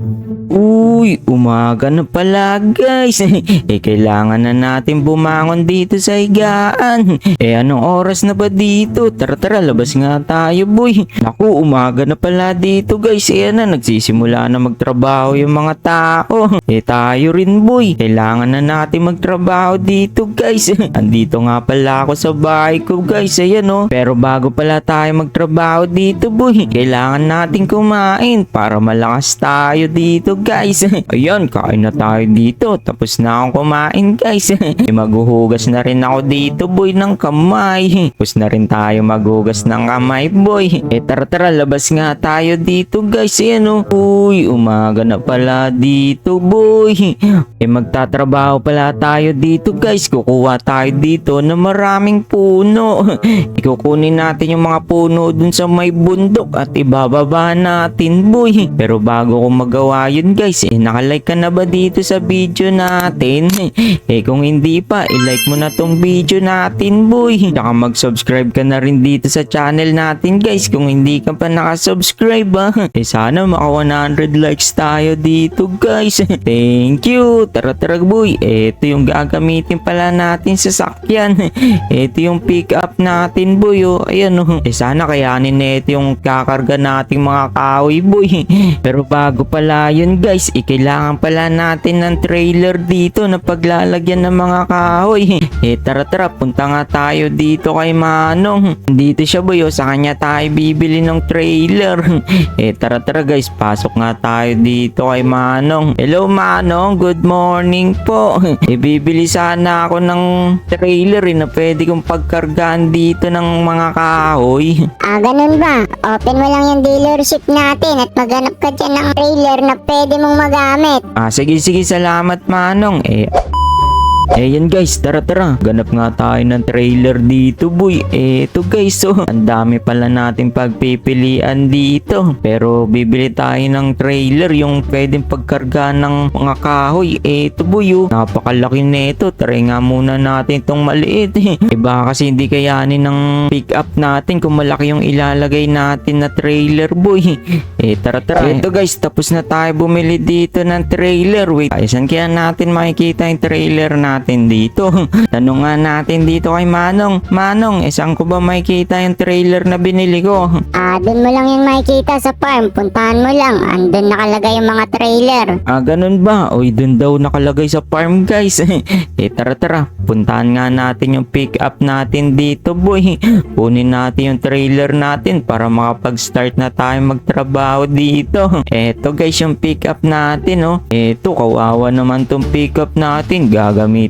O Uy, umaga na pala guys. eh, kailangan na natin bumangon dito sa higaan. Eh, anong oras na ba dito? Tara tara, labas nga tayo boy. Naku, umaga na pala dito guys. Eh, na, nagsisimula na magtrabaho yung mga tao. Eh, tayo rin boy. Kailangan na natin magtrabaho dito guys. Andito nga pala ako sa bahay ko guys. Ayan oh. Pero bago pala tayo magtrabaho dito boy, kailangan natin kumain para malakas tayo dito guys. Ayan, kain na tayo dito. Tapos na akong kumain guys. Eh, Maghuhugas na rin ako dito boy ng kamay. Tapos na rin tayo maghugas ng kamay boy. Eh tara tara, labas nga tayo dito guys. Ayan oh. Uy, umaga na pala dito boy. Eh magtatrabaho pala tayo dito guys. Kukuha tayo dito na maraming puno. Ikukunin natin yung mga puno dun sa may bundok at ibababa natin boy. Pero bago ko magawa yun guys, eh nakalike ka na ba dito sa video natin? Eh kung hindi pa, ilike mo na tong video natin boy. Tsaka mag-subscribe ka na rin dito sa channel natin guys kung hindi ka pa nakasubscribe ah. Eh sana maka 100 likes tayo dito guys. Thank you. Tara tara boy. Ito yung gagamitin pala natin sa sakyan. Ito yung pick up natin boy oh. Ayan oh. Eh sana kayanin na ito yung kakarga nating mga kahoy boy. Pero bago pala yun guys, eh, kailangan pala natin ng trailer dito na paglalagyan ng mga kahoy. Eh tara tara, punta nga tayo dito kay Manong. Dito siya boy, oh, sa kanya tayo bibili ng trailer. Eh tara tara guys, pasok nga tayo dito kay Manong. Hello Manong, good morning po. Eh bibili sana ako ng trailer eh, na pwede kong pagkargaan dito ng mga kahoy. Ah, ganun ba? Open mo lang yung dealership natin at maghanap ka dyan ng trailer na pwede mong magamit. Ah, sige sige, salamat Manong. Eh, eh yan guys, tara tara. Ganap nga tayo ng trailer dito boy. Eh ito guys, oh. Ang dami pala natin pagpipilian dito. Pero bibili tayo ng trailer yung pwedeng pagkarga ng mga kahoy. Eh boy, oh. Napakalaki nito. Try nga muna natin itong maliit. eh baka kasi hindi kayanin ng pick up natin kung malaki yung ilalagay natin na trailer boy. Eh tara tara. Ito guys, tapos na tayo bumili dito ng trailer. Wait, ay saan kaya natin makikita yung trailer natin dito? Tanong nga natin dito kay Manong. Manong, eh saan ko ba makikita yung trailer na binili ko? Ah, dun mo lang yung makikita sa farm. Puntahan mo lang. Andun nakalagay yung mga trailer. Ah, ganun ba? Uy, dun daw nakalagay sa farm, guys. eh, tara, tara. Puntahan nga natin yung pick up natin dito, boy. Kunin natin yung trailer natin para makapag-start na tayo magtrabaho dito. Eto, guys, yung pick up natin, oh. Eto, kawawa naman tong pick up natin.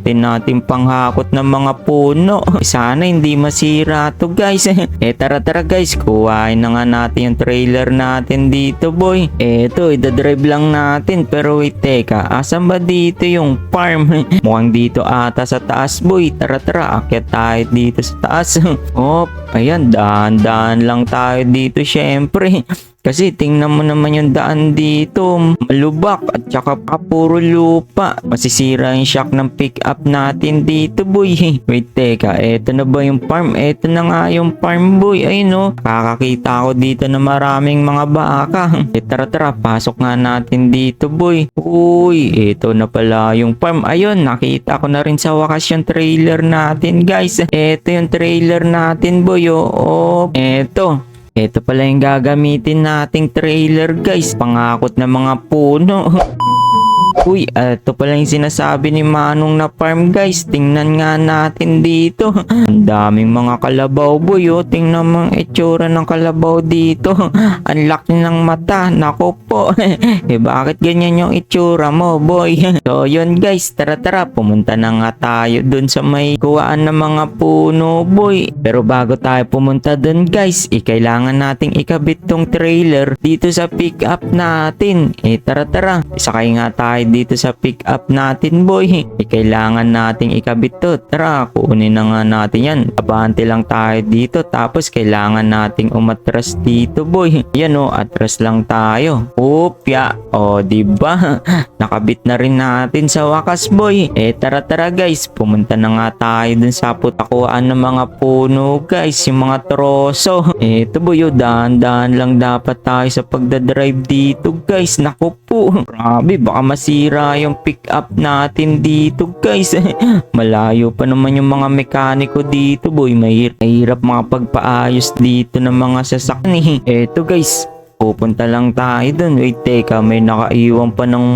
Gagamitin natin panghakot ng mga puno. Sana hindi masira to, guys. eh, tara, tara, guys. Kuhain na nga natin yung trailer natin dito, boy. Eto, idadrive lang natin. Pero wait, teka. Asan ba dito yung farm? Mukhang dito ata sa taas, boy. Tara, tara. Akyat tayo dito sa taas. oh, ayan. Dahan-dahan lang tayo dito, syempre. Kasi tingnan mo naman yung daan dito, malubak at saka pa puro lupa. Masisira yung shock ng pick up natin dito boy. Wait teka, eto na ba yung farm? Eto na nga yung farm boy. Ay no, kakakita ako dito na maraming mga baka. E tara tara, pasok nga natin dito boy. Uy, eto na pala yung farm. Ayun, nakita ko na rin sa wakas yung trailer natin guys. Eto yung trailer natin boy. Oh, oh. eto. Ito pala yung gagamitin nating trailer guys. Pangakot na mga puno. Uy, ito pala yung sinasabi ni Manong na farm guys. Tingnan nga natin dito. Ang daming mga kalabaw boy oh. Tingnan mo ang itsura ng kalabaw dito. Ang laki ng mata. Nako po. eh bakit ganyan yung itsura mo boy? so yun guys, tara tara. Pumunta na nga tayo dun sa may kuwaan ng mga puno boy. Pero bago tayo pumunta dun guys, eh, kailangan nating ikabit tong trailer dito sa pick up natin. Eh tara tara. Sakay nga tayo tayo dito sa pick up natin boy. Eh, kailangan nating ikabit to. Tara, kunin na nga natin yan. Abante lang tayo dito. Tapos kailangan nating umatras dito boy. Yan o, atras lang tayo. Upya. O, di ba? Nakabit na rin natin sa wakas boy. Eh, tara tara guys. Pumunta na nga tayo dun sa putakuan ng mga puno guys. Yung mga troso. Eh, ito boy, oh, dahan-dahan lang dapat tayo sa pagdadrive dito guys. Naku po. Grabe, baka masira yung pick up natin dito guys. Malayo pa naman yung mga mekaniko dito boy. Mahirap, mahirap mga pagpaayos dito ng mga sasakyan eh. Eto guys, pupunta lang tayo dun. Wait, teka, may nakaiwan pa ng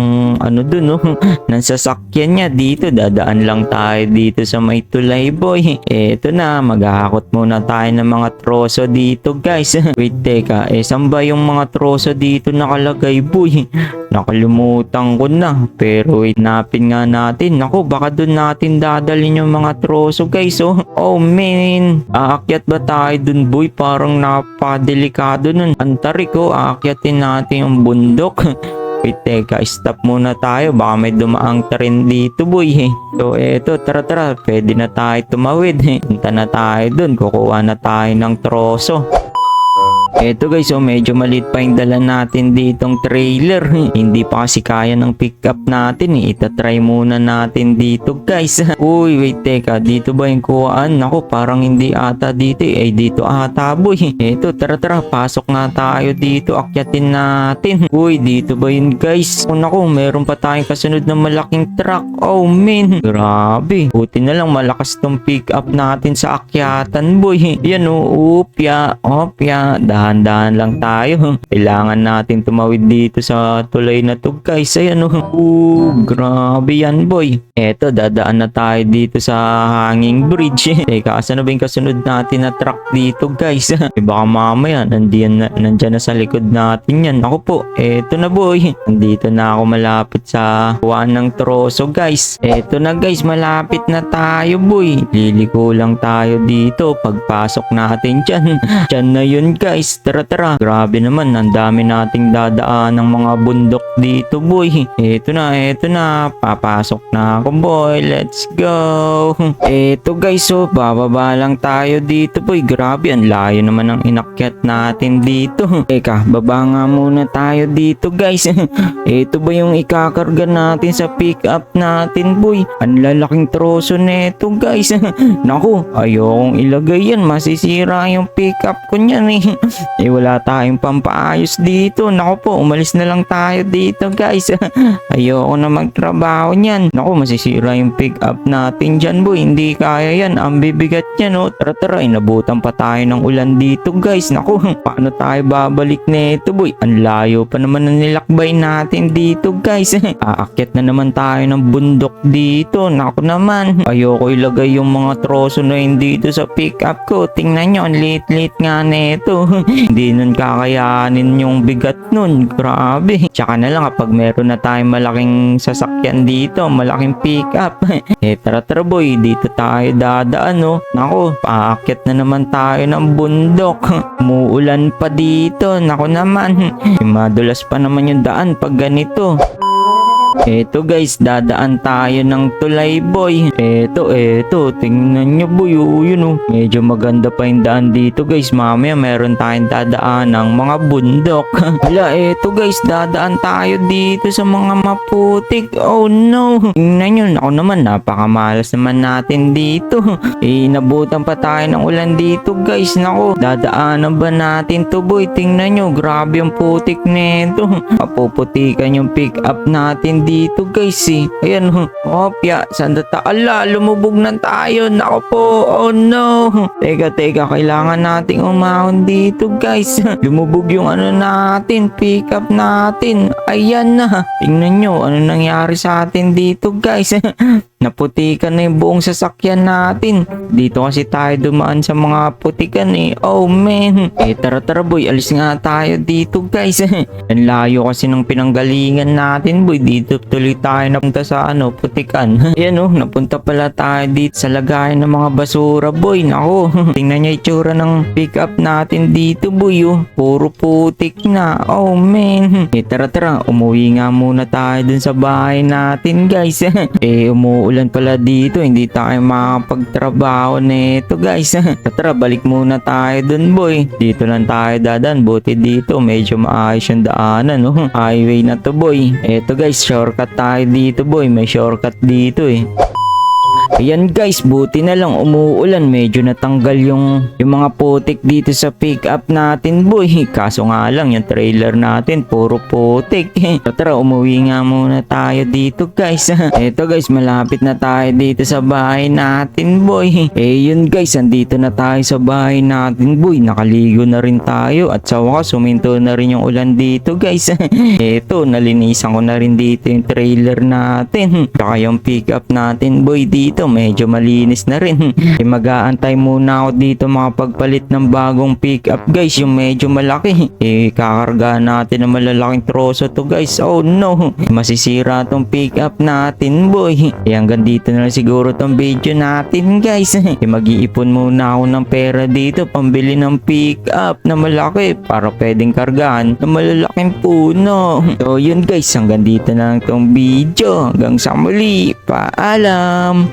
ano dun, oh. ng sasakyan niya dito. Dadaan lang tayo dito sa may tulay, boy. Eto na, maghahakot muna tayo ng mga troso dito, guys. Wait, teka, eh, saan ba yung mga troso dito nakalagay, boy? Nakalimutan ko na. Pero wait, napin nga natin. Ako, baka dun natin dadalhin yung mga troso, guys, oh. Oh, man. Aakyat ba tayo dun, boy? Parang napadelikado nun. Antarik, oh. Aakyatin natin yung bundok. Wait, teka, stop muna tayo. Baka may dumaang tren dito, boy. So, eto, tara, tara. Pwede na tayo tumawid. Punta na tayo dun. Kukuha na tayo ng troso. Eto guys, oh, medyo maliit pa yung dala natin ditong trailer. Hindi pa kasi kaya ng pickup natin eh. Itatry muna natin dito guys. Uy, wait, teka. Dito ba yung kuhaan? Ako, parang hindi ata dito eh. Dito ata boy. Eto, tara tara. Pasok nga tayo dito. Akyatin natin. Uy, dito ba yun guys? Oh, naku, meron pa tayong kasunod na malaking truck. Oh, man. Grabe. Buti na lang malakas tong pickup natin sa akyatan boy. Yan oh, upya, opya. Dahan-dahan lang tayo. Kailangan natin tumawid dito sa tulay na to guys. Ayan oh. Uh, grabe yan boy. Eto, dadaan na tayo dito sa hanging bridge. Teka, asan na ba yung kasunod natin na truck dito guys? eh, baka mamaya, nandiyan na, nandyan na sa likod natin yan. Ako po, eto na boy. Nandito na ako malapit sa kuhaan ng troso guys. Eto na guys, malapit na tayo boy. Liliko lang tayo dito pagpasok natin dyan. dyan na yun guys. Tara tara. Grabe naman, ang dami nating dadaan ng mga bundok dito boy. Eto na, eto na. Papasok na ako boy. Let's go. Eto guys, so bababa lang tayo dito boy. Grabe, ang layo naman ang inakyat natin dito. Teka, baba nga muna tayo dito guys. Ito ba yung ikakarga natin sa pickup natin boy? Ang lalaking troso neto guys. Naku, ayokong ilagay yan. Masisira yung pickup ko niyan eh. Eh wala tayong pampaayos dito. Naku po, umalis na lang tayo dito guys. Ayoko na magtrabaho niyan. Naku, masisira yung pickup natin dyan boy. Hindi kaya yan. Ang bibigat niyan oh. Tara tara, inabutan pa tayo ng ulan dito guys. Naku, paano tayo babalik neto boy? Ang layo pa naman na nilakbay natin dito guys. Aakyat na naman tayo ng bundok dito. Naku naman. Ayoko ilagay yung mga troso na yun dito sa pickup ko. Tingnan nyo, ang liit-liit nga neto. Hindi nun kakayanin yung bigat nun. Grabe. Tsaka na lang kapag meron na tayong malaking sasakyan dito, malaking pickup. eh tara tara boy, dito tayo dadaan no. Nako, paakyat na naman tayo ng bundok. Muulan pa dito. Nako naman. Madulas pa naman yung daan pag ganito. Eto guys, dadaan tayo ng tulay boy. Eto, eto, tingnan nyo boy, oh, yun oh. Medyo maganda pa yung daan dito guys. Mamaya meron tayong dadaan ng mga bundok. Hala, eto guys, dadaan tayo dito sa mga maputik. Oh no. Tingnan nyo, ako naman, napakamalas naman natin dito. Eh, nabutan pa tayo ng ulan dito guys. Nako, dadaanan ba natin to boy? Tingnan nyo, grabe yung putik nito. Mapuputikan yung pick up natin dito guys eh. Ayan ho. Opya, saan na ta? Ala, lumubog na tayo. Nako po. Oh no. Teka, teka. Kailangan nating umahon dito guys. lumubog yung ano natin. Pick up natin. Ayan na. Tingnan nyo. Ano nangyari sa atin dito guys. naputikan na yung buong sasakyan natin. Dito kasi tayo dumaan sa mga putikan eh. Oh man. Eh tara tara boy, alis nga tayo dito guys. Ang layo kasi ng pinanggalingan natin boy. Dito tuloy tayo napunta sa ano, putikan. Ayan oh, napunta pala tayo dito sa lagayan ng mga basura boy. Nako, tingnan yung itsura ng pick up natin dito boy oh. Puro putik na. Oh man. Eh tara tara, umuwi nga muna tayo dun sa bahay natin guys. eh umuulan pala dito, hindi tayo makapagtrabaho nito guys. tara, balik muna tayo dun boy. Dito lang tayo dadan, buti dito medyo maayos yung daanan no. Highway na to boy. Eto guys, shortcut tayo dito boy. May shortcut dito eh. Ayan guys, buti na lang umuulan. Medyo natanggal yung, yung mga putik dito sa pickup natin boy. Kaso nga lang, yung trailer natin, puro putik. Tara, umuwi nga muna tayo dito guys. Eto guys, malapit na tayo dito sa bahay natin boy. Eh yun guys, andito na tayo sa bahay natin boy. Nakaligo na rin tayo at sa wakas, suminto na rin yung ulan dito guys. Eto, nalinisan ko na rin dito yung trailer natin. Tsaka yung pickup natin boy dito, medyo malinis na rin. Eh, mag-aantay muna ako dito makapagpalit ng bagong pickup guys, yung medyo malaki. Eh, kakarga natin ng malalaking troso to guys. Oh no, masisira tong pickup natin boy. Eh, hanggang dito na lang siguro tong video natin guys. Eh, mag-iipon muna ako ng pera dito, pambili ng pickup na malaki para pwedeng kargahan ng malalaking puno. So yun guys, hanggang dito na lang tong video. Hanggang sa muli, paalam!